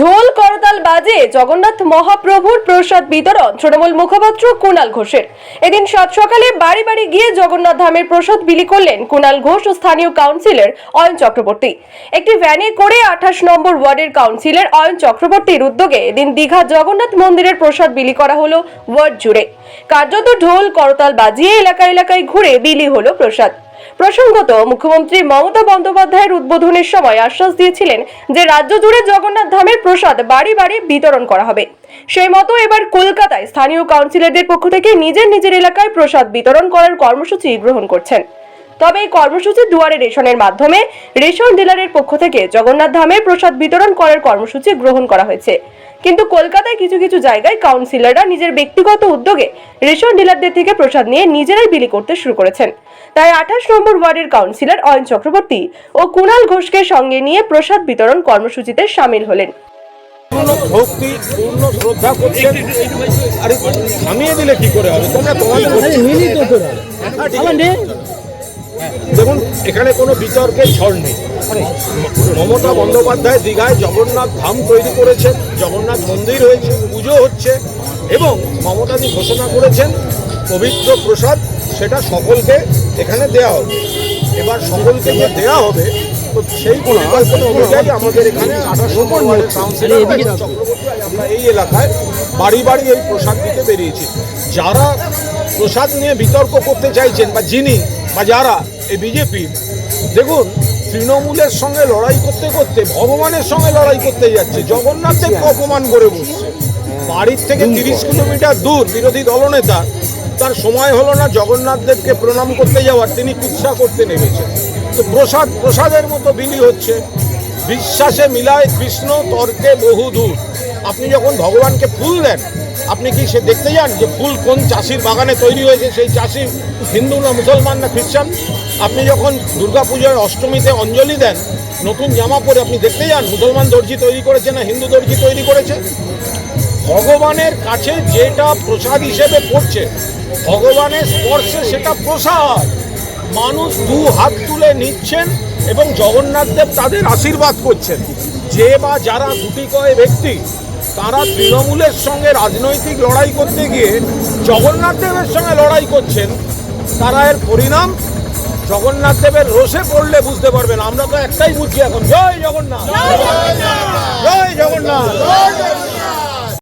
ঢোল, করতাল বাজে, জগন্নাথ মহাপ্রভুর প্রসাদ বিতরণ, তৃণমূল মুখপাত্র কুণাল ঘোষের। এদিন সাত সকালে বাড়ি বাড়ি গিয়ে জগন্নাথ ধামের প্রসাদ বিলি করলেন কুণাল ঘোষ ও স্থানীয় কাউন্সিলর অয়ন চক্রবর্তী। একটি ভ্যানে করে আঠাশ নম্বর ওয়ার্ডের কাউন্সিলর অয়ন চক্রবর্তীর উদ্যোগে এদিন দীঘা জগন্নাথ মন্দিরের প্রসাদ বিলি করা হলো ওয়ার্ড জুড়ে। কার্যত ঢোল, করতাল বাজিয়ে এলাকা এলাকায় ঘুরে বিলি হলো প্রসাদ। প্রসঙ্গত, মুখ্যমন্ত্রী মমতা বন্দ্যোপাধ্যায়ের উদ্বোধনের সময় আশ্বাস দিয়েছিলেন যে রাজ্য জুড়ে জগন্নাথ ধামের প্রসাদ বাড়ি বাড়ি বিতরণ করা হবে। সেই মতো এবার কলকাতায় স্থানীয় কাউন্সিলরদের পক্ষ থেকে নিজের নিজের এলাকায় প্রসাদ বিতরণ করার কর্মসূচি গ্রহণ করছেন। তবে এই কর্মসূচি দুয়ারে রেশনের মাধ্যমে রেশন ডিলারের পক্ষ থেকে জগন্নাথ ধামের প্রসাদ বিতরণ করার কর্মসূচি গ্রহণ করা হয়েছে। কিন্তু কলকাতায় কিছু কিছু জায়গায় কাউন্সিলররা নিজের ব্যক্তিগত উদ্যোগে রেশন ডিলারদের থেকে প্রসাদ নিয়ে নিজেরাই বিলি করতে শুরু করেছেন। তাই আঠাশ নম্বর ওয়ার্ডের কাউন্সিলর অয়ন চক্রবর্তী ও কুণাল ঘোষকে সঙ্গে নিয়ে প্রসাদ বিতরণ কর্মসূচিতে সামিল হলেন। ভক্তি পূর্ণ শ্রদ্ধা করছেন। আরে থামিয়ে দিলে কি করে হবে? তোমরা তোমাদের মিলিত। দেখুন, এখানে কোনো বিতর্কের ঝড় নেই। মমতা বন্দ্যোপাধ্যায় দীঘায় জগন্নাথ ধাম তৈরি করেছেন, জগন্নাথ মন্দির হয়েছে, পুজো হচ্ছে, এবং মমতাদি ঘোষণা করেছেন, পবিত্র প্রসাদ, সেটা সকলকে এখানে দেয়া হবে। এবার সকলকে যে দেয়া হবে সেই পরিকল্পনা অনুযায়ী আমাদের এখানে আঠাশ নম্বর ওয়ার্ডের কাউন্সিলর আমরা এই এলাকায় বাড়ি বাড়ি এই প্রসাদ দিতে বেরিয়েছি। যারা প্রসাদ নিয়ে বিতর্ক করতে চাইছেন বা যিনি বা যারা এই বিজেপি দেখুন তৃণমূলের সঙ্গে লড়াই করতে করতে ভগবানের সঙ্গে লড়াই করতে যাচ্ছে জগন্নাথ দেবকে অপমান করে বসছে। বাড়ির থেকে তিরিশ কিলোমিটার দূর বিরোধী দলনেতা তার সময় হলো না জগন্নাথ দেবকে প্রণাম করতে যাওয়ার তিনি কুৎসা করতে নেমেছেন। প্রসাদ প্রসাদের মতো বিলি হচ্ছে। বিশ্বাসে মিলায় কৃষ্ণ তর্কে বহু দূর। আপনি যখন ভগবানকে ফুল দেন, আপনি কি সে দেখতে যান যে ফুল কোন চাষির বাগানে তৈরি হয়েছে? সেই চাষি হিন্দু না মুসলমান না খ্রিস্টান? আপনি যখন দুর্গাপূজার অষ্টমীতে অঞ্জলি দেন, নতুন জামা পরে আপনি দেখতে যান, মুসলমান দর্জি তৈরি করেছে না হিন্দু দর্জি তৈরি করেছে? ভগবানের কাছে যেটা প্রসাদ হিসেবে পড়ছে, ভগবানের স্পর্শে সেটা প্রসাদ। মানুষ দু হাত তুলে নিচ্ছেন এবং জগন্নাথ দেব তাদের আশীর্বাদ করছেন। যে বা যারা গুটি কয় ব্যক্তি তারা তৃণমূলের সঙ্গে রাজনৈতিক লড়াই করতে গিয়ে জগন্নাথ দেবের সঙ্গে লড়াই করছেন তারা এর পরিণাম জগন্নাথ দেবের রোষে পড়লে বুঝতে পারবেন। আমরা তো একটাই বুঝছি এখন। জয় জগন্নাথ! জয় জগন্নাথ!